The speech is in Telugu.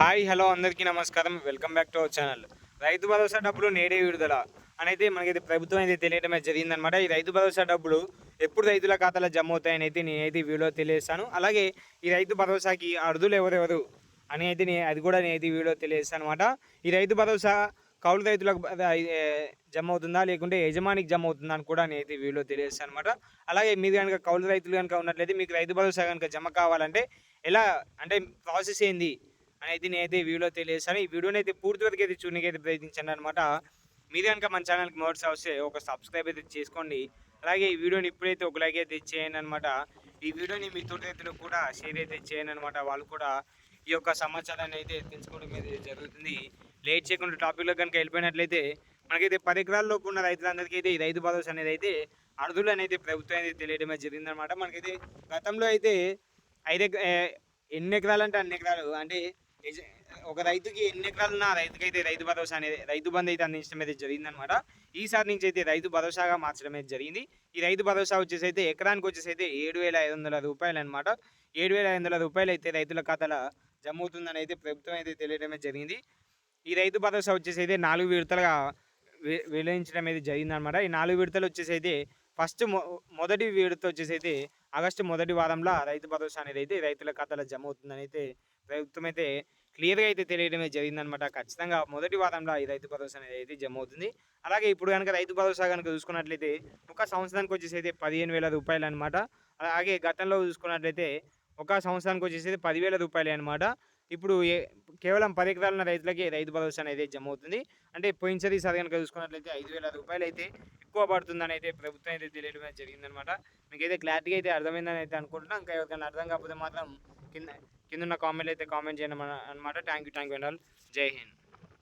హాయ్ హలో అందరికీ నమస్కారం. Welcome back to our channel. Rythu Bharosa డబ్బులు నేడే విడుదల. అనేది మనకైతే ప్రభుత్వం అయితే తెలియడమే జరిగిందనమాట ఈ రైతు భరోసా డబ్బులు ఎప్పుడు రైతుల ఖాతాలో జమ అవుతాయని అయితే నేనైతే వీడియో తెలియస్తాను అలాగే ఈ రైతు భరోసాకి అర్హులు ఎవరెవరు అని అయితే నే అది కూడా నేనైతే వీడియో తెలియస్తాను అనమాట ఈ రైతు భరోసా కౌలు రైతులకు జమ అవుతుందా? లేకుంటే యజమానికి జమ అవుతుందా? అని కూడా నేనైతే వీడియో తెలియజేస్తాను అనమాట అలాగే మీరు కనుక కౌలు రైతులు కనుక ఉన్నట్లయితే మీకు రైతు భరోసా కనుక జమ కావాలంటే ఎలా అంటే ప్రాసెస్ ఏంది? అనేది అయితే నేనైతే ఈ వీడియోలో తెలియజేస్తాను ఈ వీడియోని అయితే పూర్తి వరకు అయితే చూడడానికి ప్రయత్నించాను అనమాట మీరు కనుక మన ఛానల్కి మోడ్స్ వస్తే ఒక సబ్స్క్రైబ్ అయితే చేసుకోండి. అలాగే ఈ వీడియోని ఇప్పుడైతే ఒక లైక్ అయితే చేయండి అనమాట ఈ వీడియోని మీ తోటరైతులు కూడా షేర్ అయితే చేయండి అనమాట వాళ్ళు కూడా ఈ యొక్క సమాచారాన్ని అయితే తెలుసుకోవడం అయితే జరుగుతుంది. లేట్ చేయకుండా టాపిక్లో కనుక వెళ్ళిపోయినట్లయితే మనకైతే పది ఎకరాల్లోపు ఉన్న రైతులందరికీ అయితే ఈ రైతు భరోసా అనేది అయితే అర్హులు అనేది ప్రభుత్వం అనేది తెలియడమే జరిగిందనమాట మనకైతే గతంలో అయితే ఐదు ఎన్ని ఎకరాలు అంటే అన్ని ఎకరాలు. అంటే ఒక రైతుకి ఎన్ని ఎకరాలు ఉన్న ఆ రైతుకైతే రైతు భరోసా అనేది రైతు బంధు అయితే అందించడం అయితే జరిగిందనమాట ఈసారి నుంచి అయితే రైతు భరోసాగా మార్చడం అయితే జరిగింది. ఈ రైతు భరోసా వచ్చేసి అయితే ఎకరానికి వచ్చేసి అయితే ఏడు వేల ఐదు వందల రూపాయలు అనమాట ఏడు వేల ఐదు వందల రూపాయలు అయితే రైతుల ఖాతాలో జమ అవుతుందని అయితే ప్రభుత్వం అయితే తెలియడమే జరిగింది. ఈ రైతు భరోసా వచ్చేసి అయితే నాలుగు విడతలుగా వి- విభజించడం అయితే జరిగిందనమాట ఈ నాలుగు విడతలు వచ్చేసి అయితే ఫస్ట్ మొ మొదటి విడత వచ్చేసి అయితే ఆగస్టు మొదటి వారంలో రైతు భరోసా అనేది అయితే రైతుల ఖాతాలో జమ అవుతుందని అయితే ప్రభుత్వం అయితే క్లియర్గా అయితే తెలియడమే జరిగిందనమాట ఖచ్చితంగా మొదటి వారంలో ఈ రైతు భరోసా అనేది అయితే జమ అవుతుంది. అలాగే ఇప్పుడు కనుక రైతు భరోసా కనుక చూసుకున్నట్లయితే ఒక సంవత్సరానికి వచ్చేసి అయితే పదిహేను వేల రూపాయలు అనమాట అలాగే గతంలో చూసుకున్నట్లయితే ఒక సంవత్సరానికి వచ్చేసి అయితే పదివేల రూపాయలే అనమాట ఇప్పుడు ఏ కేవలం పది ఎకరాల ఉన్న రైతులకి రైతు భరోసా అనేది జమ అవుతుంది. అంటే పోయినసారి ఈసారి కనుక చూసుకున్నట్లయితే ఐదు వేల రూపాయలు అయితే ఎక్కువ పడుతుందని అయితే ప్రభుత్వం అయితే తెలియడం జరిగిందనమాట మీకైతే క్లారిటీగా అయితే అర్థమైందని అయితే అనుకుంటున్నాం. ఇంకా ఎవరికైనా అర్థం కాకపోతే మాత్రం కింద కింద ఉన్న కామెంట్ అయితే కామెంట్ చేయడం అనమాట thank you thank you and all Jai Hind.